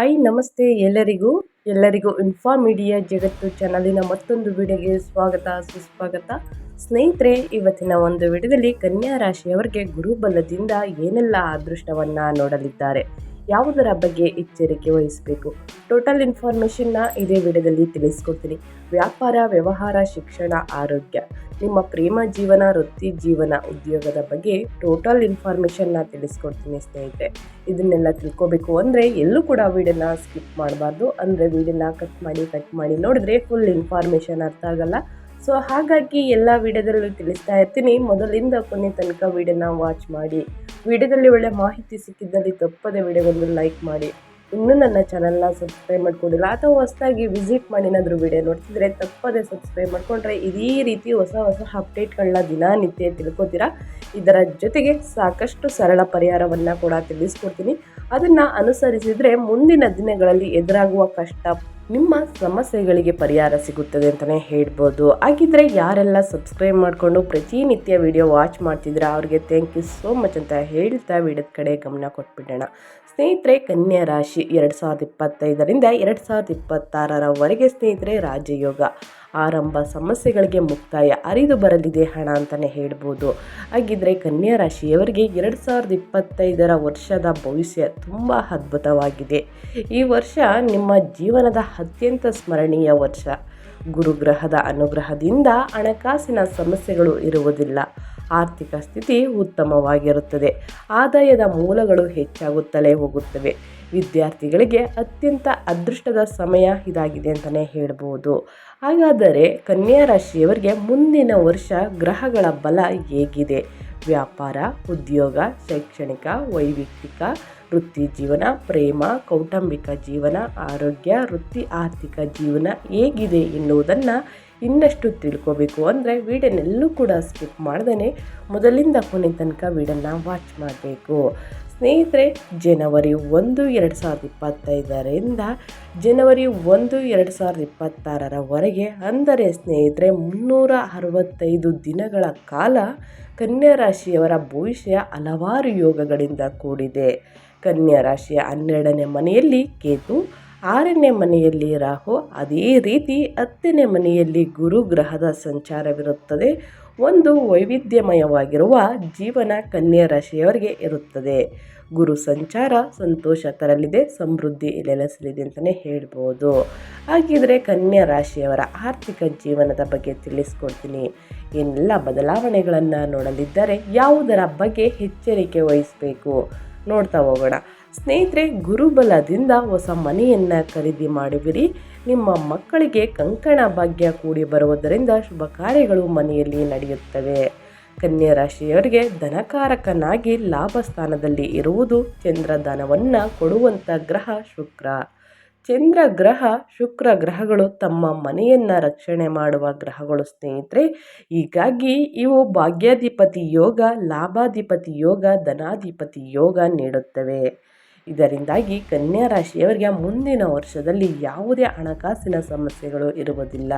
Hi ನಮಸ್ತೆ ಎಲ್ಲರಿಗೂ. ಎಲ್ಲರಿಗೂ ಇನ್ಫಾ ಮೀಡಿಯಾ ಜಗತ್ತು ಚಾನಲಿನ ಮತ್ತೊಂದು ವಿಡಿಯೋಗೆ ಸ್ವಾಗತ, ಸುಸ್ವಾಗತ. ಸ್ನೇಹಿತರೆ, ಇವತ್ತಿನ ಒಂದು ವಿಡಿಯೋದಲ್ಲಿ ಕನ್ಯಾ ರಾಶಿಯವರಿಗೆ ಗುರುಬಲದಿಂದ ಏನೆಲ್ಲ ಅದೃಷ್ಟವನ್ನು ನೋಡಲಿದ್ದಾರೆ? ಯಾವುದರ ಬಗ್ಗೆ ಎಚ್ಚರಿಕೆ ವಹಿಸಬೇಕು? ಟೋಟಲ್ ಇನ್ಫಾರ್ಮೇಷನ್ನ ಇದೇ ವಿಡಿಯೋದಲ್ಲಿ ತಿಳಿಸ್ಕೊಡ್ತೀನಿ. ವ್ಯಾಪಾರ, ವ್ಯವಹಾರ, ಶಿಕ್ಷಣ, ಆರೋಗ್ಯ. ನಿಮ್ಮ ಪ್ರೇಮ ಜೀವನ, ವೃತ್ತಿ ಜೀವನ ಉದ್ಯೋಗದ ಬಗ್ಗೆ ಟೋಟಲ್ ಇನ್ಫಾರ್ಮೇಷನ್ನ ತಿಳಿಸ್ಕೊಡ್ತೀನಿ ಸ್ನೇಹಿತರೆ. ಇದನ್ನೆಲ್ಲ ತಿಳ್ಕೊಬೇಕು ಅಂದರೆ ಎಲ್ಲೂ ಕೂಡ ವಿಡಿಯೋನ ಸ್ಕಿಪ್ ಮಾಡಬಾರ್ದು. ಅಂದರೆ ವಿಡಿಯೋನ ಕಟ್ ಮಾಡಿ ಕಟ್ ಮಾಡಿ ನೋಡಿದ್ರೆ ಫುಲ್ ಇನ್ಫಾರ್ಮೇಷನ್ ಅರ್ಥ ಆಗಲ್ಲ. ಸೊ ಹಾಗಾಗಿ ಎಲ್ಲ ವಿಡಿಯೋದಲ್ಲೂ ತಿಳಿಸ್ತಾ ಇರ್ತೀನಿ. ಮೊದಲಿಂದ ಕೊನೆ ತನಕ ವಿಡಿಯೋನ ವಾಚ್ ಮಾಡಿ. ವಿಡಿಯೋದಲ್ಲಿ ಒಳ್ಳೆ ಮಾಹಿತಿ ಸಿಕ್ಕಿದ್ದಲ್ಲಿ ತಪ್ಪದೆ ವಿಡಿಯೋಗೊಂದು ಲೈಕ್ ಮಾಡಿ. ಇನ್ನೂ ನನ್ನ ಚಾನಲ್ನ ಸಬ್ಸ್ಕ್ರೈಬ್ ಮಾಡ್ಕೊಂಡಿಲ್ಲ. ಅಥವಾ ಹೊಸದಾಗಿ ವಿಸಿಟ್ ಮಾಡಿ ಏನಾದರೂ ವಿಡಿಯೋ ನೋಡ್ತಿದ್ರೆ ತಪ್ಪದೆ ಸಬ್ಸ್ಕ್ರೈಬ್ ಮಾಡ್ಕೊಂಡ್ರೆ ಇದೇ ರೀತಿ ಹೊಸ ಹೊಸ ಅಪ್ಡೇಟ್ಗಳನ್ನ ದಿನನಿತ್ಯ ತಿಳ್ಕೊತೀರಾ? ಇದರ ಜೊತೆಗೆ ಸಾಕಷ್ಟು ಸರಳ ಪರಿಹಾರವನ್ನು ಕೂಡ ತಿಳಿಸ್ಕೊಡ್ತೀನಿ. ಅದನ್ನು ಅನುಸರಿಸಿದರೆ ಮುಂದಿನ ದಿನಗಳಲ್ಲಿ ಎದುರಾಗುವ ಕಷ್ಟ ನಿಮ್ಮ ಸಮಸ್ಯೆಗಳಿಗೆ ಪರಿಹಾರ ಸಿಗುತ್ತದೆ ಅಂತಲೇ ಹೇಳ್ಬೋದು. ಹಾಗಿದ್ರೆ ಯಾರೆಲ್ಲ ಸಬ್ಸ್ಕ್ರೈಬ್ ಮಾಡಿಕೊಂಡು ಪ್ರತಿನಿತ್ಯ ವಿಡಿಯೋ ವಾಚ್ ಮಾಡ್ತಿದ್ರೆ ಅವ್ರಿಗೆ ಥ್ಯಾಂಕ್ ಯು ಸೋ ಮಚ್ ಅಂತ ಹೇಳ್ತಾ ವಿಡಿಯೋದ ಕಡೆ ಗಮನ ಕೊಟ್ಬಿಡೋಣ. ಸ್ನೇಹಿತರೆ, ಕನ್ಯಾ ರಾಶಿ ಎರಡು ಸಾವಿರದ ಇಪ್ಪತ್ತೈದರಿಂದ ಎರಡು ಸಾವಿರದ ಇಪ್ಪತ್ತಾರರವರೆಗೆ ಸ್ನೇಹಿತರೆ, ರಾಜಯೋಗ ಆರಂಭ ಸಮಸ್ಯೆಗಳಿಗೆ ಮುಕ್ತಾಯ, ಅರಿದು ಬರಲಿದೆ ಹಣ ಅಂತಲೇ ಹೇಳ್ಬೋದು. ಹಾಗಿದ್ರೆ ಕನ್ಯಾ ರಾಶಿಯವರಿಗೆ ಎರಡು ಸಾವಿರದ ಇಪ್ಪತ್ತೈದರ ವರ್ಷದ ಭವಿಷ್ಯ ತುಂಬ ಅದ್ಭುತವಾಗಿದೆ. ಈ ವರ್ಷ ನಿಮ್ಮ ಜೀವನದ ಅತ್ಯಂತ ಸ್ಮರಣೀಯ ವರ್ಷ. ಗುರುಗ್ರಹದ ಅನುಗ್ರಹದಿಂದ ಹಣಕಾಸಿನ ಸಮಸ್ಯೆಗಳು ಇರುವುದಿಲ್ಲ. ಆರ್ಥಿಕ ಸ್ಥಿತಿ ಉತ್ತಮವಾಗಿರುತ್ತದೆ. ಆದಾಯದ ಮೂಲಗಳು ಹೆಚ್ಚಾಗುತ್ತಲೇ ಹೋಗುತ್ತವೆ. ವಿದ್ಯಾರ್ಥಿಗಳಿಗೆ ಅತ್ಯಂತ ಅದೃಷ್ಟದ ಸಮಯ ಇದಾಗಿದೆ ಅಂತಲೇ ಹೇಳ್ಬೋದು. ಹಾಗಾದರೆ ಕನ್ಯಾ ರಾಶಿಯವರಿಗೆ ಮುಂದಿನ ವರ್ಷ ಗ್ರಹಗಳ ಬಲ ಹೇಗಿದೆ. ವ್ಯಾಪಾರ, ಉದ್ಯೋಗ, ಶೈಕ್ಷಣಿಕ, ವೈಯಕ್ತಿಕ, ವೃತ್ತಿ ಜೀವನ, ಪ್ರೇಮ, ಕೌಟುಂಬಿಕ ಜೀವನ, ಆರೋಗ್ಯ, ವೃತ್ತಿ, ಆರ್ಥಿಕ ಜೀವನ ಹೇಗಿದೆ ಎನ್ನುವುದನ್ನು ಇನ್ನಷ್ಟು ತಿಳ್ಕೋಬೇಕು ಅಂದರೆ ವೀಡಿಯೋನೆಲ್ಲೂ ಕೂಡ ಸ್ಕಿಪ್ ಮಾಡ್ದೇ ಮೊದಲಿಂದ ಕೊನೆ ತನಕ ವೀಡಿಯೋನ ವಾಚ್ ಮಾಡಬೇಕು. ಸ್ನೇಹಿತರೆ, ಜನವರಿ ಒಂದು, ಎರಡು ಸಾವಿರದ ಇಪ್ಪತ್ತೈದರಿಂದ ಜನವರಿ ಒಂದು, ಎರಡು ಸಾವಿರದ ಇಪ್ಪತ್ತಾರರವರೆಗೆ ಅಂದರೆ ಸ್ನೇಹಿತರೆ, ಮುನ್ನೂರ ಅರವತ್ತೈದು ದಿನಗಳ ಕಾಲ ಕನ್ಯಾ ರಾಶಿಯವರ ಭವಿಷ್ಯ ಹಲವಾರು ಯೋಗಗಳಿಂದ ಕೂಡಿದೆ. ಕನ್ಯಾ ರಾಶಿಯ ಹನ್ನೆರಡನೇ ಮನೆಯಲ್ಲಿ ಕೇತು ಆರನೇ ಮನೆಯಲ್ಲಿ ರಾಹು, ಅದೇ ರೀತಿ ಹತ್ತನೇ ಮನೆಯಲ್ಲಿ ಗುರು ಗ್ರಹದ ಸಂಚಾರವಿರುತ್ತದೆ. ಒಂದು ವೈವಿಧ್ಯಮಯವಾಗಿರುವ ಜೀವನ ಕನ್ಯಾ ರಾಶಿಯವರಿಗೆ ಇರುತ್ತದೆ. ಗುರು ಸಂಚಾರ ಸಂತೋಷ ತರಲಿದೆ, ಸಮೃದ್ಧಿ ನೆಲೆಸಲಿದೆ ಅಂತಲೇ ಹೇಳ್ಬೋದು. ಹಾಗಿದ್ರೆ ಕನ್ಯಾ ರಾಶಿಯವರ ಆರ್ಥಿಕ ಜೀವನದ ಬಗ್ಗೆ ತಿಳಿಸ್ಕೊಡ್ತೀನಿ. ಎಲ್ಲ ಬದಲಾವಣೆಗಳನ್ನು ನೋಡಲಿದ್ದರೆ ಯಾವುದರ ಬಗ್ಗೆ ಎಚ್ಚರಿಕೆ ವಹಿಸಬೇಕು ನೋಡ್ತಾ ಹೋಗೋಣ. ಸ್ನೇಹಿತರೆ, ಗುರುಬಲದಿಂದ ಹೊಸ ಮನೆಯನ್ನು ಖರೀದಿ ಮಾಡುವಿರಿ ನಿಮ್ಮ ಮಕ್ಕಳಿಗೆ ಕಂಕಣ ಭಾಗ್ಯ ಕೂಡಿ ಬರುವುದರಿಂದ ಶುಭ ಕಾರ್ಯಗಳು ಮನೆಯಲ್ಲಿ ನಡೆಯುತ್ತವೆ. ಕನ್ಯಾ ರಾಶಿಯವರಿಗೆ ಧನಕಾರಕನಾಗಿ ಲಾಭ ಸ್ಥಾನದಲ್ಲಿ ಇರುವುದು ಚಂದ್ರಧನವನ್ನು ಕೊಡುವಂಥ ಗ್ರಹ ಶುಕ್ರ. ಚಂದ್ರ ಗ್ರಹ ಶುಕ್ರ ಗ್ರಹಗಳು ತಮ್ಮ ಮನೆಯನ್ನು ರಕ್ಷಣೆ ಮಾಡುವ ಗ್ರಹಗಳು ಸ್ನೇಹಿತರೆ. ಹೀಗಾಗಿ ಇವು ಭಾಗ್ಯಾಧಿಪತಿ ಯೋಗ, ಲಾಭಾಧಿಪತಿ ಯೋಗ, ಧನಾಧಿಪತಿ ಯೋಗ ನೀಡುತ್ತವೆ. ಇದರಿಂದಾಗಿ ಕನ್ಯಾ ರಾಶಿಯವರಿಗೆ ಮುಂದಿನ ವರ್ಷದಲ್ಲಿ ಯಾವುದೇ ಹಣಕಾಸಿನ ಸಮಸ್ಯೆಗಳು ಇರುವುದಿಲ್ಲ.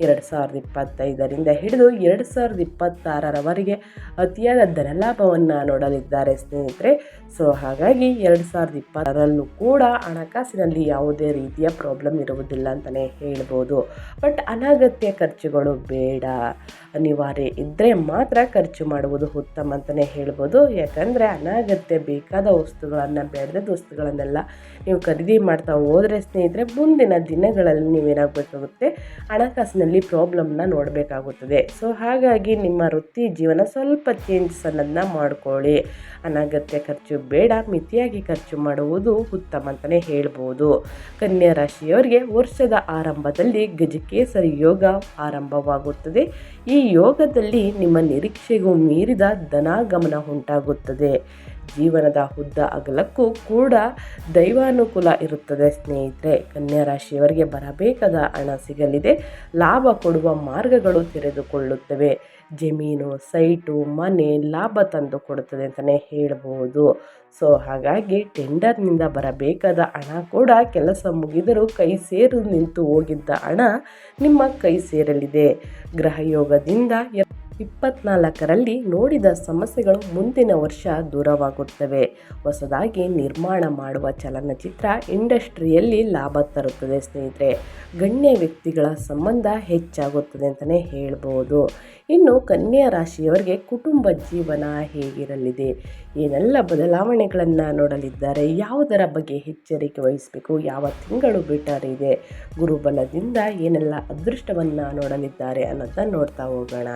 ಎರಡು ಸಾವಿರದ ಇಪ್ಪತ್ತೈದರಿಂದ ಹಿಡಿದು ಎರಡು ಸಾವಿರದ ಇಪ್ಪತ್ತಾರರವರೆಗೆ ಅತಿಯಾದ ಧನಲಾಭವನ್ನು ನೋಡಲಿದ್ದಾರೆ ಸ್ನೇಹಿತರೆ. ಸೊ, ಹಾಗಾಗಿ ಎರಡು ಸಾವಿರದ ಇಪ್ಪತ್ತರಲ್ಲೂ ಕೂಡ ಹಣಕಾಸಿನಲ್ಲಿ ಯಾವುದೇ ರೀತಿಯ ಪ್ರಾಬ್ಲಮ್ ಇರುವುದಿಲ್ಲ ಅಂತಲೇ ಹೇಳ್ಬೋದು. ಬಟ್ ಅನಗತ್ಯ ಖರ್ಚುಗಳು ಬೇಡ. ಅನಿವಾರ್ಯ ಇದ್ದರೆ ಮಾತ್ರ ಖರ್ಚು ಮಾಡುವುದು ಉತ್ತಮ ಅಂತಲೇ ಹೇಳ್ಬೋದು. ಯಾಕಂದರೆ ಅನಗತ್ಯ ಬೇಕಾದ ವಸ್ತುಗಳನ್ನು, ಬೇಡದ ವಸ್ತುಗಳನ್ನೆಲ್ಲ ನೀವು ಖರೀದಿ ಮಾಡ್ತಾ ಹೋದರೆ ಸ್ನೇಹಿತರೆ, ಮುಂದಿನ ದಿನಗಳಲ್ಲಿ ನೀವೇನಾಗಬೇಕಾಗುತ್ತೆ ಹಣಕಾಸಿನಲ್ಲಿ ಪ್ರಾಬ್ಲಮ್ನ ನೋಡಬೇಕಾಗುತ್ತದೆ. ಸೊ ಹಾಗಾಗಿ ನಿಮ್ಮ ವೃತ್ತಿ ಜೀವನ ಸ್ವಲ್ಪ ಚೇಂಜಸ್ ಅನ್ನೋದನ್ನ ಮಾಡ್ಕೊಳ್ಳಿ. ಅನಗತ್ಯ ಖರ್ಚು, ಬೇಡ, ಮಿತಿಯಾಗಿ ಖರ್ಚು ಮಾಡುವುದು ಉತ್ತಮ ಅಂತಲೇ ಹೇಳ್ಬೋದು. ಕನ್ಯಾ ರಾಶಿಯವರಿಗೆ ವರ್ಷದ ಆರಂಭದಲ್ಲಿ ಗಜಕೇಸರಿ ಯೋಗ ಆರಂಭವಾಗುತ್ತದೆ. ಈ ಯೋಗದಲ್ಲಿ ನಿಮ್ಮ ನಿರೀಕ್ಷೆಗೂ ಮೀರಿದ ಧನಾಗಮನ ಉಂಟಾಗುತ್ತದೆ. ಜೀವನದ ಉದ್ದ ಅಗಲಕ್ಕೂ ಕೂಡ ದೈವಾನುಕೂಲ ಇರುತ್ತದೆ ಸ್ನೇಹಿತರೆ. ಕನ್ಯಾ ರಾಶಿಯವರಿಗೆ ಬರಬೇಕಾದ ಹಣ ಸಿಗಲಿದೆ. ಲಾಭ ಕೊಡುವ ಮಾರ್ಗಗಳು ತೆರೆದುಕೊಳ್ಳುತ್ತವೆ. ಜಮೀನು, ಸೈಟು, ಮನೆ ಲಾಭ ತಂದು ಕೊಡುತ್ತದೆ ಅಂತಲೇ ಹೇಳ್ಬೋದು. ಸೊ, ಹಾಗಾಗಿ ಟೆಂಡರ್ನಿಂದ ಬರಬೇಕಾದ ಹಣ ಕೂಡ ಕೆಲಸ ಮುಗಿದರೂ ಕೈ ಸೇರು ನಿಂತು ಹೋಗಿದ್ದ ಹಣ ನಿಮ್ಮ ಕೈ ಸೇರಲಿದೆ. ಗ್ರಹಯೋಗದಿಂದ ಇಪ್ಪತ್ನಾಲ್ಕರಲ್ಲಿ ನೋಡಿದ ಸಮಸ್ಯೆಗಳು ಮುಂದಿನ ವರ್ಷ ದೂರವಾಗುತ್ತವೆ. ಹೊಸದಾಗಿ ನಿರ್ಮಾಣ ಮಾಡುವ ಚಲನಚಿತ್ರ ಇಂಡಸ್ಟ್ರಿಯಲ್ಲಿ ಲಾಭ ತರುತ್ತದೆ ಸ್ನೇಹಿತರೆ. ಗಣ್ಯ ವ್ಯಕ್ತಿಗಳ ಸಂಬಂಧ ಹೆಚ್ಚಾಗುತ್ತದೆ ಅಂತಲೇ ಹೇಳ್ಬೋದು. ಇನ್ನು ಕನ್ಯಾ ರಾಶಿಯವರಿಗೆ ಕುಟುಂಬ ಜೀವನ ಹೇಗಿರಲಿದೆ? ಏನೆಲ್ಲ ಬದಲಾವಣೆಗಳನ್ನು ನೋಡಲಿದ್ದಾರೆ? ಯಾವುದರ ಬಗ್ಗೆ ಎಚ್ಚರಿಕೆ ವಹಿಸಬೇಕು? ಯಾವ ತಿಂಗಳು ಬೆಟರ್ ಇದೆ? ಗುರುಬಲದಿಂದ ಏನೆಲ್ಲ ಅದೃಷ್ಟವನ್ನು ನೋಡಲಿದ್ದಾರೆ ಅನ್ನೋದನ್ನ ನೋಡ್ತಾ ಹೋಗೋಣ.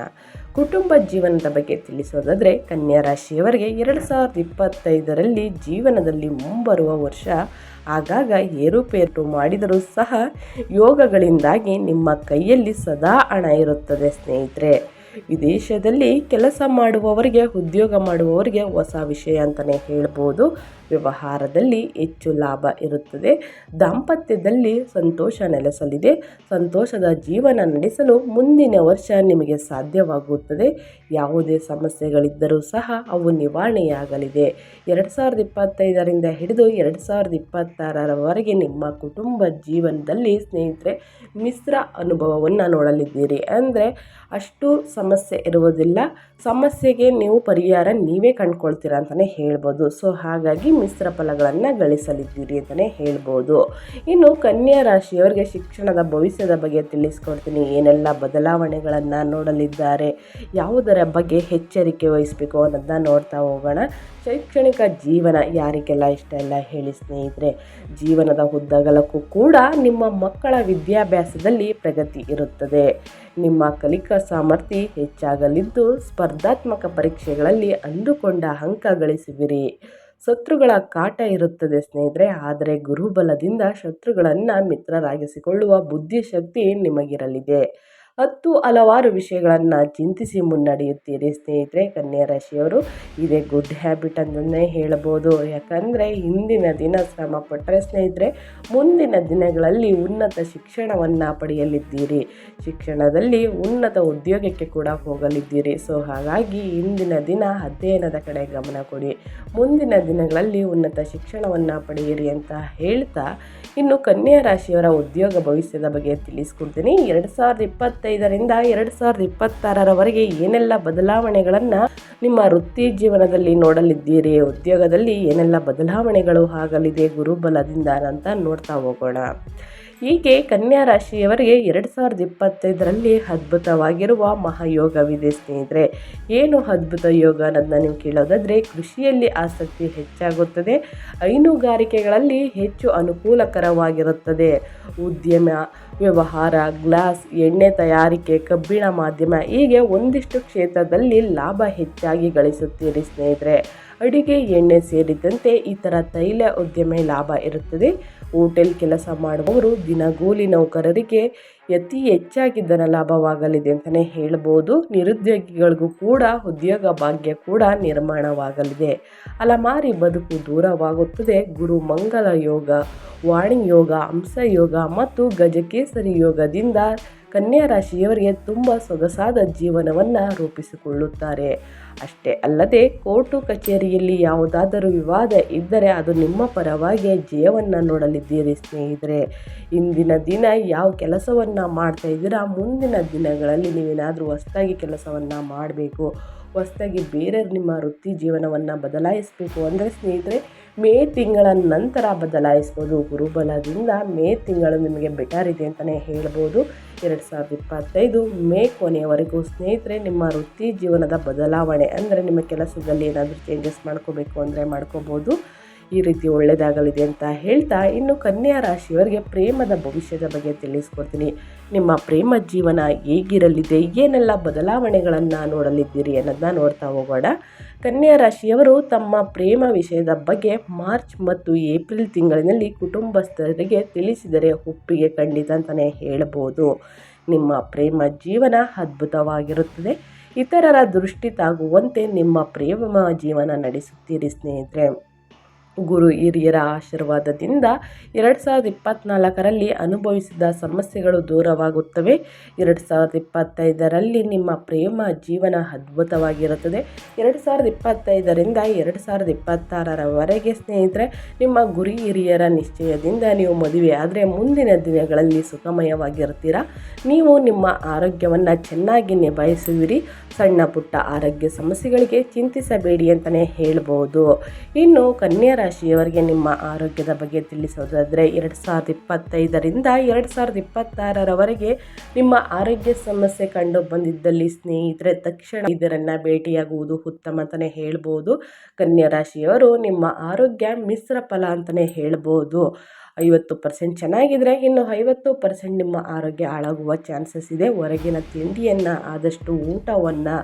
ಕುಟುಂಬ ಜೀವನದ ಬಗ್ಗೆ ತಿಳಿಸೋದಾದರೆ ಕನ್ಯಾ ರಾಶಿಯವರಿಗೆ ಎರಡು ಸಾವಿರದ ಇಪ್ಪತ್ತೈದರಲ್ಲಿ ಜೀವನದಲ್ಲಿ ಮುಂಬರುವ ವರ್ಷ. ಆಗಾಗ ಏರುಪೇರು ಮಾಡಿದರೂ ಸಹ ಯೋಗಗಳಿಂದಾಗಿ ನಿಮ್ಮ ಕೈಯಲ್ಲಿ ಸದಾ ಹಣ ಇರುತ್ತದೆ ಸ್ನೇಹಿತರೆ. ವಿದೇಶದಲ್ಲಿ ಕೆಲಸ ಮಾಡುವವರಿಗೆ, ಉದ್ಯೋಗ ಮಾಡುವವರಿಗೆ ಹೊಸ ವಿಷಯ ಅಂತಲೇ ಹೇಳ್ಬೋದು. ವ್ಯವಹಾರದಲ್ಲಿ ಹೆಚ್ಚು ಲಾಭ ಇರುತ್ತದೆ. ದಾಂಪತ್ಯದಲ್ಲಿ ಸಂತೋಷ ನೆಲೆಸಲಿದೆ. ಸಂತೋಷದ ಜೀವನ ನಡೆಸಲು ಮುಂದಿನ ವರ್ಷ ನಿಮಗೆ ಸಾಧ್ಯವಾಗುತ್ತದೆ. ಯಾವುದೇ ಸಮಸ್ಯೆಗಳಿದ್ದರೂ ಸಹ ಅವು ನಿವಾರಣೆಯಾಗಲಿದೆ. ಎರಡು ಸಾವಿರದ ಇಪ್ಪತ್ತೈದರಿಂದ ಹಿಡಿದು ಎರಡು ಸಾವಿರದ ಇಪ್ಪತ್ತಾರರವರೆಗೆ ನಿಮ್ಮ ಕುಟುಂಬ ಜೀವನದಲ್ಲಿ ಸ್ನೇಹಿತರೆ, ಮಿಶ್ರ ಅನುಭವವನ್ನು ನೋಡಲಿದ್ದೀರಿ. ಅಂದರೆ ಅಷ್ಟು ಸಮಸ್ಯೆ ಇರುವುದಿಲ್ಲ. ಸಮಸ್ಯೆಗೆ ನೀವು ಪರಿಹಾರ ನೀವೇ ಕಂಡುಕೊಳ್ತೀರಾ ಅಂತಲೇ ಹೇಳ್ಬೋದು. ಸೊ ಹಾಗಾಗಿ ಮಿಶ್ರ ಫಲಗಳನ್ನು ಗಳಿಸಲಿದ್ದೀರಿ ಅಂತಲೇ ಹೇಳ್ಬೋದು. ಇನ್ನು ಕನ್ಯಾ ರಾಶಿಯವರಿಗೆ ಶಿಕ್ಷಣದ ಭವಿಷ್ಯದ ಬಗ್ಗೆ ತಿಳಿಸ್ಕೊಡ್ತೀನಿ. ಏನೆಲ್ಲ ಬದಲಾವಣೆಗಳನ್ನು ನೋಡಲಿದ್ದಾರೆ, ಯಾವುದರ ಬಗ್ಗೆ ಎಚ್ಚರಿಕೆ ವಹಿಸಬೇಕು ಅನ್ನೋದನ್ನ ನೋಡ್ತಾ ಹೋಗೋಣ. ಶೈಕ್ಷಣಿಕ ಜೀವನ ಯಾರಿಗೆಲ್ಲ ಇಷ್ಟ ಇಲ್ಲ ಹೇಳಿ ಸ್ನೇಹಿತರೆ, ಜೀವನದ ಉದ್ದಗಲಕ್ಕೂ ಕೂಡ ನಿಮ್ಮ ಮಕ್ಕಳ ವಿದ್ಯಾಭ್ಯಾಸದಲ್ಲಿ ಪ್ರಗತಿ ಇರುತ್ತದೆ. ನಿಮ್ಮ ಕಲಿಕಾ ಸಾಮರ್ಥ್ಯ ಹೆಚ್ಚಾಗಲಿದ್ದು ಸ್ಪರ್ಧಾತ್ಮಕ ಪರೀಕ್ಷೆಗಳಲ್ಲಿ ಅಂದುಕೊಂಡ ಅಂಕ ಗಳಿಸುವಿರಿ. ಶತ್ರುಗಳ ಕಾಟ ಇರುತ್ತದೆ ಸ್ನೇಹಿತರೆ ಆದರೆ ಗುರುಬಲದಿಂದ ಶತ್ರುಗಳನ್ನು ಮಿತ್ರರಾಗಿಸಿಕೊಳ್ಳುವ ಬುದ್ಧಿಶಕ್ತಿ ನಿಮಗಿರಲಿದೆ. ಹತ್ತು ಹಲವಾರು ವಿಷಯಗಳನ್ನು ಚಿಂತಿಸಿ ಮುನ್ನಡೆಯುತ್ತೀರಿ ಸ್ನೇಹಿತರೆ, ಕನ್ಯಾ ರಾಶಿಯವರು. ಇದೇ ಗುಡ್ ಹ್ಯಾಬಿಟ್ ಅಂತಲೇ ಹೇಳ್ಬೋದು. ಯಾಕಂದರೆ ಇಂದಿನ ದಿನ ಶ್ರಮ ಪಟ್ಟರೆ ಸ್ನೇಹಿತರೆ, ಮುಂದಿನ ದಿನಗಳಲ್ಲಿ ಉನ್ನತ ಶಿಕ್ಷಣವನ್ನು ಪಡೆಯಲಿದ್ದೀರಿ. ಶಿಕ್ಷಣದಲ್ಲಿ ಉನ್ನತ ಉದ್ಯೋಗಕ್ಕೆ ಕೂಡ ಹೋಗಲಿದ್ದೀರಿ. ಸೊ ಹಾಗಾಗಿ ಇಂದಿನ ದಿನ ಅಧ್ಯಯನದ ಕಡೆ ಗಮನ ಕೊಡಿ. ಮುಂದಿನ ದಿನಗಳಲ್ಲಿ ಉನ್ನತ ಶಿಕ್ಷಣವನ್ನು ಪಡೆಯಿರಿ ಅಂತ ಹೇಳ್ತಾ, ಇನ್ನು ಕನ್ಯಾ ರಾಶಿಯವರ ಉದ್ಯೋಗ ಭವಿಷ್ಯದ ಬಗ್ಗೆ ತಿಳಿಸ್ಕೊಡ್ತೀನಿ. ಎರಡು ಸಾವಿರದ ಇಪ್ಪತ್ತೈದರಿಂದ ಎರಡು ಸಾವಿರದ ಇಪ್ಪತ್ತಾರರವರೆಗೆ ಏನೆಲ್ಲ ಬದಲಾವಣೆಗಳನ್ನು ನಿಮ್ಮ ವೃತ್ತಿ ಜೀವನದಲ್ಲಿ ನೋಡಲಿದ್ದೀರಿ, ಉದ್ಯೋಗದಲ್ಲಿ ಏನೆಲ್ಲ ಬದಲಾವಣೆಗಳು ಆಗಲಿದೆ ಗುರುಬಲದಿಂದ ಅಂತ ನೋಡ್ತಾ ಹೋಗೋಣ. ಹೀಗೆ ಕನ್ಯಾ ರಾಶಿಯವರಿಗೆ ಎರಡು ಸಾವಿರದ ಇಪ್ಪತ್ತೈದರಲ್ಲಿ ಅದ್ಭುತವಾಗಿರುವ ಮಹಾಯೋಗವಿದೆ ಸ್ನೇಹಿತರೆ. ಏನು ಅದ್ಭುತ ಯೋಗ ಅನ್ನೋದನ್ನ ನೀವು ಕೇಳೋದಾದರೆ, ಕೃಷಿಯಲ್ಲಿ ಆಸಕ್ತಿ ಹೆಚ್ಚಾಗುತ್ತದೆ, ಹೈನುಗಾರಿಕೆಗಳಲ್ಲಿ ಹೆಚ್ಚು ಅನುಕೂಲಕರವಾಗಿರುತ್ತದೆ. ಉದ್ಯಮ, ವ್ಯವಹಾರ, ಗ್ಲಾಸ್, ಎಣ್ಣೆ ತಯಾರಿಕೆ, ಕಬ್ಬಿಣ ಮಾಧ್ಯಮ ಹೀಗೆ ಒಂದಿಷ್ಟು ಕ್ಷೇತ್ರದಲ್ಲಿ ಲಾಭ ಹೆಚ್ಚಾಗಿ ಗಳಿಸುತ್ತೀರಿ ಸ್ನೇಹಿತರೆ. ಅಡಿಗೆ, ಎಣ್ಣೆ ಸೇರಿದಂತೆ ಇತರ ತೈಲ ಉದ್ಯಮೆ ಲಾಭ ಇರುತ್ತದೆ. ಹೋಟೆಲ್ ಕೆಲಸ ಮಾಡುವವರು ದಿನಗೂಲಿ ನೌಕರರಿಗೆ ಅತಿ ಹೆಚ್ಚಾಗಿ ಧನ ಲಾಭವಾಗಲಿದೆ ಅಂತಲೇ ಹೇಳ್ಬೋದು. ನಿರುದ್ಯೋಗಿಗಳಿಗೂ ಕೂಡ ಉದ್ಯೋಗ ಭಾಗ್ಯ ಕೂಡ ನಿರ್ಮಾಣವಾಗಲಿದೆ. ಅಲಮಾರಿ ಬದುಕು ದೂರವಾಗುತ್ತದೆ. ಗುರು ಮಂಗಲ ಯೋಗ, ವಾಣಿ ಯೋಗ, ಹಂಸ ಯೋಗ ಮತ್ತು ಗಜಕೇಸರಿ ಯೋಗದಿಂದ ಕನ್ಯಾ ರಾಶಿಯವರಿಗೆ ತುಂಬ ಸೊಗಸಾದ ಜೀವನವನ್ನು ರೂಪಿಸಿಕೊಳ್ಳುತ್ತಾರೆ. ಅಷ್ಟೇ ಅಲ್ಲದೆ ಕೋರ್ಟು ಕಚೇರಿಯಲ್ಲಿ ಯಾವುದಾದರೂ ವಿವಾದ ಇದ್ದರೆ ಅದು ನಿಮ್ಮ ಪರವಾಗಿ ಜಯವನ್ನು ನೋಡಲಿದ್ದೀರಿ ಸ್ನೇಹಿತರೆ. ಇಂದಿನ ದಿನ ಯಾವ ಕೆಲಸವನ್ನು ಮಾಡ್ತಾ ಇದ್ದೀರಾ? ಮುಂದಿನ ದಿನಗಳಲ್ಲಿ ನೀವೇನಾದರೂ ಹೊಸದಾಗಿ ಕೆಲಸವನ್ನು ಮಾಡಬೇಕು, ಹೊಸದಾಗಿ ಬೇರೆ ನಿಮ್ಮ ವೃತ್ತಿ ಜೀವನವನ್ನು ಬದಲಾಯಿಸಬೇಕು ಅಂದರೆ ಸ್ನೇಹಿತರೆ ಮೇ ತಿಂಗಳ ನಂತರ ಬದಲಾಯಿಸ್ಬೋದು. ಗುರುಬಲದಿಂದ ಮೇ ತಿಂಗಳು ನಿಮಗೆ ಬೆಟರ್ ಇದೆ ಅಂತಲೇ ಹೇಳ್ಬೋದು. ಎರಡು ಸಾವಿರದ ಇಪ್ಪತ್ತೈದು ಮೇ ಕೊನೆಯವರೆಗೂ ಸ್ನೇಹಿತರೆ, ನಿಮ್ಮ ವೃತ್ತಿ ಜೀವನದ ಬದಲಾವಣೆ ಅಂದರೆ ನಿಮ್ಮ ಕೆಲಸದಲ್ಲಿ ಏನಾದರೂ ಚೇಂಜಸ್ ಮಾಡ್ಕೋಬೇಕು ಅಂದರೆ ಮಾಡ್ಕೋಬೋದು. ಈ ರೀತಿ ಒಳ್ಳೆಯದಾಗಲಿದೆ ಅಂತ ಹೇಳ್ತಾ ಇನ್ನು ಕನ್ಯಾ ರಾಶಿಯವರಿಗೆ ಪ್ರೇಮದ ಭವಿಷ್ಯದ ಬಗ್ಗೆ ತಿಳಿಸ್ಕೊಡ್ತೀನಿ. ನಿಮ್ಮ ಪ್ರೇಮ ಜೀವನ ಹೇಗಿರಲಿದೆ, ಏನೆಲ್ಲ ಬದಲಾವಣೆಗಳನ್ನು ನೋಡಲಿದ್ದೀರಿ ಅನ್ನೋದನ್ನ ನೋಡ್ತಾ ಹೋಗೋಣ. ಕನ್ಯಾ ರಾಶಿಯವರು ತಮ್ಮ ಪ್ರೇಮ ವಿಷಯದ ಬಗ್ಗೆ ಮಾರ್ಚ್ ಮತ್ತು ಏಪ್ರಿಲ್ ತಿಂಗಳಿನಲ್ಲಿ ಕುಟುಂಬಸ್ಥರಿಗೆ ತಿಳಿಸಿದರೆ ಒಪ್ಪಿಗೆ ಖಂಡಿತ ಅಂತಲೇ ಹೇಳಬಹುದು ನಿಮ್ಮ ಪ್ರೇಮ ಜೀವನ ಅದ್ಭುತವಾಗಿರುತ್ತದೆ. ಇತರರ ದೃಷ್ಟಿ ತಾಗುವಂತೆ ನಿಮ್ಮ ಪ್ರೇಮ ಜೀವನ ನಡೆಸುತ್ತೀರಿ ಸ್ನೇಹಿತರೆ. ಗುರು ಹಿರಿಯರ ಆಶೀರ್ವಾದದಿಂದ ಎರಡು ಸಾವಿರದ ಇಪ್ಪತ್ತ್ನಾಲ್ಕರಲ್ಲಿ ಅನುಭವಿಸಿದ ಸಮಸ್ಯೆಗಳು ದೂರವಾಗುತ್ತವೆ. ಎರಡು ಸಾವಿರದ ಇಪ್ಪತ್ತೈದರಲ್ಲಿ ನಿಮ್ಮ ಪ್ರೇಮ ಜೀವನ ಅದ್ಭುತವಾಗಿರುತ್ತದೆ. ಎರಡು ಸಾವಿರದ ಇಪ್ಪತ್ತೈದರಿಂದ ಎರಡು ಸಾವಿರದ ಇಪ್ಪತ್ತಾರರವರೆಗೆ ಸ್ನೇಹಿತರೆ, ನಿಮ್ಮ ಗುರಿ ಹಿರಿಯರ ನಿಶ್ಚಯದಿಂದ ನೀವು ಮದುವೆ ಆದರೆ ಮುಂದಿನ ದಿನಗಳಲ್ಲಿ ಸುಖಮಯವಾಗಿರ್ತೀರ? ನೀವು ನಿಮ್ಮ ಆರೋಗ್ಯವನ್ನು ಚೆನ್ನಾಗಿ ನಿಭಾಯಿಸುವಿರಿ. ಸಣ್ಣ ಪುಟ್ಟ ಆರೋಗ್ಯ ಸಮಸ್ಯೆಗಳಿಗೆ ಚಿಂತಿಸಬೇಡಿ ಅಂತಲೇ ಹೇಳ್ಬೋದು. ಇನ್ನು ಕನ್ಯಾ ರಾಶಿಯವರಿಗೆ ನಿಮ್ಮ ಆರೋಗ್ಯದ ಬಗ್ಗೆ ತಿಳಿಸೋದಾದರೆ ಎರಡು ಸಾವಿರದ ಇಪ್ಪತ್ತೈದರಿಂದ ಎರಡು ಸಾವಿರದ ಇಪ್ಪತ್ತಾರರವರೆಗೆ ನಿಮ್ಮ ಆರೋಗ್ಯ ಸಮಸ್ಯೆ ಕಂಡು ಬಂದಿದ್ದಲ್ಲಿ ಸ್ನೇಹಿತರೆ, ತಕ್ಷಣ ಇದರನ್ನು ಭೇಟಿಯಾಗುವುದು ಉತ್ತಮ ಅಂತಲೇ ಹೇಳ್ಬೋದು. ಕನ್ಯಾ ರಾಶಿಯವರು ನಿಮ್ಮ ಆರೋಗ್ಯ ಮಿಶ್ರ ಫಲ ಅಂತಲೇ ಹೇಳ್ಬೋದು. ಐವತ್ತು ಪರ್ಸೆಂಟ್ ಚೆನ್ನಾಗಿದ್ರೆ ಇನ್ನು ಐವತ್ತು ಪರ್ಸೆಂಟ್ ನಿಮ್ಮ ಆರೋಗ್ಯ ಹಾಳಾಗುವ ಚಾನ್ಸಸ್ ಇದೆ. ಹೊರಗಿನ ತಿಂಡಿಯನ್ನು, ಆದಷ್ಟು ಊಟವನ್ನು,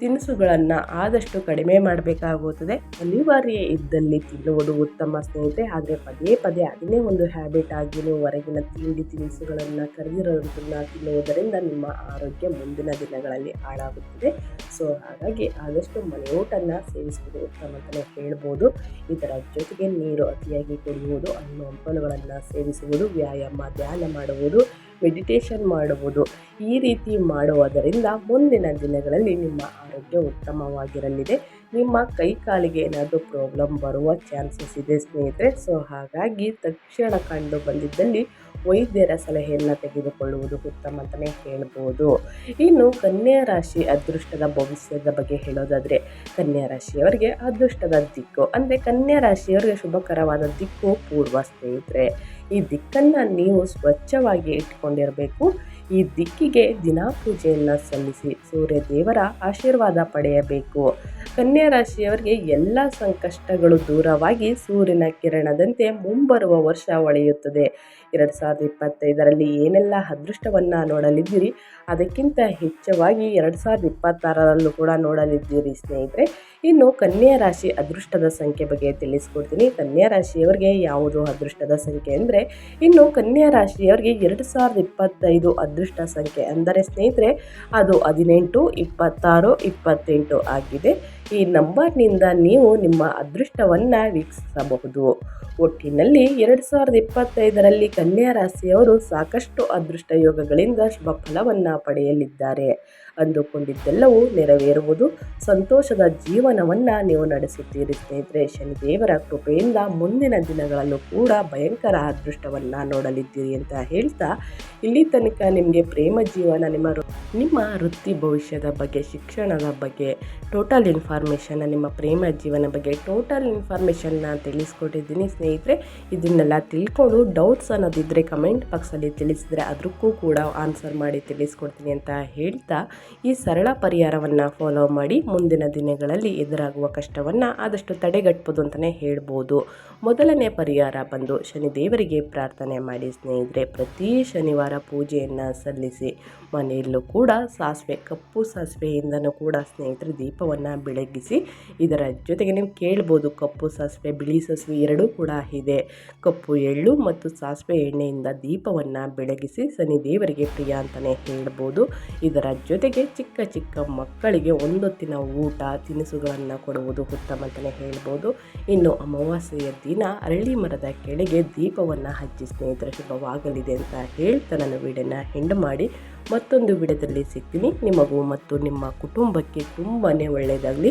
ತಿನಿಸುಗಳನ್ನು ಆದಷ್ಟು ಕಡಿಮೆ ಮಾಡಬೇಕಾಗುತ್ತದೆ. ಅನಿವಾರ್ಯ ಇದ್ದಲ್ಲಿ ತಿನ್ನುವುದು ಉತ್ತಮ ಸ್ನೇಹಿತರೆ. ಆದರೆ ಪದೇ ಪದೇ ಅದನ್ನೇ ಒಂದು ಹ್ಯಾಬಿಟ್ ಆಗಿ ನೀವು ಹೊರಗಿನ ತಿಂಡಿ, ತಿನಿಸುಗಳನ್ನು ಕರೆದಿರೋದನ್ನು ತಿನ್ನುವುದರಿಂದ ನಿಮ್ಮ ಆರೋಗ್ಯ ಮುಂದಿನ ದಿನಗಳಲ್ಲಿ ಹಾಳಾಗುತ್ತದೆ. ಸೊ ಹಾಗಾಗಿ ಆದಷ್ಟು ಮನೆ ಊಟನ ಸೇವಿಸುವುದು ಉತ್ತಮ ಅಂತಲೇ ಹೇಳ್ಬೋದು. ಇದರ ಜೊತೆಗೆ ನೀರು ಅತಿಯಾಗಿ ಕುಡಿಯುವುದು ಹಣ್ಣು ಹಂಪಲುಗಳನ್ನು ಸೇವಿಸುವುದು, ವ್ಯಾಯಾಮ, ಧ್ಯಾನ ಮಾಡುವುದು ಮೆಡಿಟೇಷನ್ ಮಾಡುವುದು. ಈ ರೀತಿ ಮಾಡುವುದರಿಂದ ಮುಂದಿನ ದಿನಗಳಲ್ಲಿ ನಿಮ್ಮ ಆರೋಗ್ಯ ಉತ್ತಮವಾಗಿರಲಿದೆ. ನಿಮ್ಮ ಕೈ ಕಾಲಿಗೆ ಏನಾದರೂ ಪ್ರಾಬ್ಲಮ್ ಬರುವ ಚಾನ್ಸಸ್ ಇದೆ ಸ್ನೇಹಿತರೆ. ಸೊ ಹಾಗಾಗಿ ತಕ್ಷಣ ಕಂಡು ಬಂದಿದ್ದಲ್ಲಿ ವೈದ್ಯರ ಸಲಹೆಯನ್ನು ತೆಗೆದುಕೊಳ್ಳುವುದು ಉತ್ತಮ ಅಂತಲೇ ಹೇಳ್ಬೋದು. ಇನ್ನು ಕನ್ಯಾ ರಾಶಿ ಅದೃಷ್ಟದ ಭವಿಷ್ಯದ ಬಗ್ಗೆ ಹೇಳೋದಾದರೆ, ಕನ್ಯಾ ರಾಶಿಯವರಿಗೆ ಅದೃಷ್ಟದ ದಿಕ್ಕು, ಅಂದರೆ ಕನ್ಯಾ ರಾಶಿಯವರಿಗೆ ಶುಭಕರವಾದ ದಿಕ್ಕು ಪೂರ್ವ ಸ್ನೇಹಿತರೆ. ಈ ದಿಕ್ಕನ್ನು ನೀವು ಸ್ವಚ್ಛವಾಗಿ ಇಟ್ಕೊಂಡಿರಬೇಕು. ಈ ದಿಕ್ಕಿಗೆ ದಿನಾ ಪೂಜೆಯನ್ನು ಸಲ್ಲಿಸಿ ಸೂರ್ಯ ದೇವರ ಆಶೀರ್ವಾದ ಪಡೆಯಬೇಕು. ಕನ್ಯಾ ರಾಶಿಯವರಿಗೆ ಎಲ್ಲ ಸಂಕಷ್ಟಗಳು ದೂರವಾಗಿ ಸೂರ್ಯನ ಕಿರಣದಂತೆ ಮುಂಬರುವ ವರ್ಷ ಒಳೆಯುತ್ತದೆ. ಎರಡು ಸಾವಿರದ ಇಪ್ಪತ್ತೈದರಲ್ಲಿ ಏನೆಲ್ಲ ಅದೃಷ್ಟವನ್ನು ನೋಡಲಿದ್ದೀರಿ? ಅದಕ್ಕಿಂತ ಹೆಚ್ಚವಾಗಿ ಎರಡು ಸಾವಿರದ ಇಪ್ಪತ್ತಾರರಲ್ಲೂ ಕೂಡ ನೋಡಲಿದ್ದೀರಿ ಸ್ನೇಹಿತರೆ. ಇನ್ನು ಕನ್ಯಾ ರಾಶಿ ಅದೃಷ್ಟದ ಸಂಖ್ಯೆ ಬಗ್ಗೆ ತಿಳಿಸ್ಕೊಡ್ತೀನಿ. ಕನ್ಯಾ ರಾಶಿಯವರಿಗೆ ಯಾವುದು ಅದೃಷ್ಟದ ಸಂಖ್ಯೆ ಅಂದರೆ, ಇನ್ನು ಕನ್ಯಾ ರಾಶಿಯವರಿಗೆ ಎರಡು ಸಾವಿರದ ಇಪ್ಪತ್ತೈದು ಅದೃಷ್ಟ ಸಂಖ್ಯೆ ಅಂದರೆ ಸ್ನೇಹಿತರೆ, ಅದು ಹದಿನೆಂಟು, ಇಪ್ಪತ್ತಾರು, ಇಪ್ಪತ್ತೆಂಟು ಆಗಿದೆ. ಈ ನಂಬರ್ನಿಂದ ನೀವು ನಿಮ್ಮ ಅದೃಷ್ಟವನ್ನು ವೀಕ್ಷಿಸಬಹುದು. ಒಟ್ಟಿನಲ್ಲಿ ಎರಡು ಸಾವಿರದ ಇಪ್ಪತ್ತೈದರಲ್ಲಿ ಕನ್ಯಾ ರಾಶಿಯವರು ಸಾಕಷ್ಟು ಅದೃಷ್ಟ ಯೋಗಗಳಿಂದ ಶುಭ ಫಲವನ್ನು ಪಡೆಯಲಿದ್ದಾರೆ. ಅಂದುಕೊಂಡಿದ್ದೆಲ್ಲವೂ ನೆರವೇರುವುದು ಸಂತೋಷದ ಜೀವನವನ್ನು ನೀವು ನಡೆಸುತ್ತೀರಿ ಸ್ನೇಹಿತರೆ. ಶನಿದೇವರ ಕೃಪೆಯಿಂದ ಮುಂದಿನ ದಿನಗಳಲ್ಲೂ ಕೂಡ ಭಯಂಕರ ಅದೃಷ್ಟವನ್ನು ನೋಡಲಿದ್ದೀರಿ ಅಂತ ಹೇಳ್ತಾ, ಇಲ್ಲಿ ತನಕ ನಿಮಗೆ ಪ್ರೇಮ ಜೀವನ, ನಿಮ್ಮ ನಿಮ್ಮ ವೃತ್ತಿ ಭವಿಷ್ಯದ ಬಗ್ಗೆ, ಶಿಕ್ಷಣದ ಬಗ್ಗೆ, ಟೋಟಲ್ ಇನ್ಫಾರ್ಮೇಷನ್ ನಿಮ್ಮ ಪ್ರೇಮ ಜೀವನ ಬಗ್ಗೆ ಟೋಟಲ್ ಇನ್ಫಾರ್ಮೇಷನ್ನ ತಿಳಿಸ್ಕೊಟ್ಟಿದ್ದೀನಿ. ಸ್ನೇಹಿತರೆ, ಇದನ್ನೆಲ್ಲ ತಿಳ್ಕೊಂಡು ಡೌಟ್ಸ್ ಅನ್ನೋದಿದ್ದರೆ ಕಮೆಂಟ್ ಬಾಕ್ಸಲ್ಲಿ ತಿಳಿಸಿದ್ರೆ ಅದಕ್ಕೂ ಕೂಡ ಆನ್ಸರ್ ಮಾಡಿ ತಿಳಿಸ್ಕೊಡ್ತೀನಿ ಅಂತ ಹೇಳ್ತಾ, ಈ ಸರಳ ಪರಿಹಾರವನ್ನು ಫಾಲೋ ಮಾಡಿ ಮುಂದಿನ ದಿನಗಳಲ್ಲಿ ಎದುರಾಗುವ ಕಷ್ಟವನ್ನು ಆದಷ್ಟು ತಡೆಗಟ್ಬೋದು ಅಂತಲೇ ಹೇಳ್ಬೋದು. ಮೊದಲನೇ ಪರಿಹಾರ ಬಂದು ಶನಿದೇವರಿಗೆ ಪ್ರಾರ್ಥನೆ ಮಾಡಿ ಸ್ನೇಹಿತರೆ, ಪ್ರತಿ ಶನಿವಾರ ಪೂಜೆಯನ್ನು ಸಲ್ಲಿಸಿ ಮನೆಯಲ್ಲೂ ಕೂಡ ಸಾಸಿವೆ, ಕಪ್ಪು ಸಾಸಿವೆಯಿಂದನೂ ಕೂಡ ಸ್ನೇಹಿತರೆ ದೀಪವನ್ನು ಬೆಳಗಿಸಿ ಇದರ ಜೊತೆಗೆ ನೀವು ಕೇಳ್ಬೋದು, ಕಪ್ಪು, ಸಾಸಿವೆ, ಬಿಳಿ ಸಾಸಿವೆ ಎರಡೂ ಕೂಡ ಇದೆ. ಕಪ್ಪು ಎಳ್ಳು ಮತ್ತು ಸಾಸಿವೆ ಎಣ್ಣೆಯಿಂದ ದೀಪವನ್ನು ಬೆಳಗಿಸಿ ಸನಿ ದೇವರಿಗೆ ಪ್ರಿಯ ಅಂತಲೇ ಹೇಳ್ಬೋದು. ಇದರ ಜೊತೆಗೆ ಚಿಕ್ಕ ಚಿಕ್ಕ ಮಕ್ಕಳಿಗೆ ಒಂದೊತ್ತಿನ ಊಟ, ತಿನಿಸುಗಳನ್ನು ಕೊಡುವುದು ಉತ್ತಮ ಅಂತಲೇ ಹೇಳ್ಬೋದು. ಇನ್ನು ಅಮಾವಾಸ್ಯೆಯ ದಿನ ಅರಳಿ ಮರದ ಕೆಳಗೆ ದೀಪವನ್ನು ಹಚ್ಚಿ ಸ್ನೇಹಿತರ, ಶುಭವಾಗಲಿದೆ ಅಂತ ಹೇಳ್ತಾ ನನ್ನ ವೀಡಿಯೋನ ಹೆಂಡು ಮಾಡಿ. ಮತ್ತೊಂದು ವಿಡಿಯೋದಲ್ಲಿ ಸಿಗ್ತೀನಿ. ನಿಮಗೂ ಮತ್ತು ನಿಮ್ಮ ಕುಟುಂಬಕ್ಕೆ ತುಂಬಾ ಒಳ್ಳೆಯದಾಗಲಿ.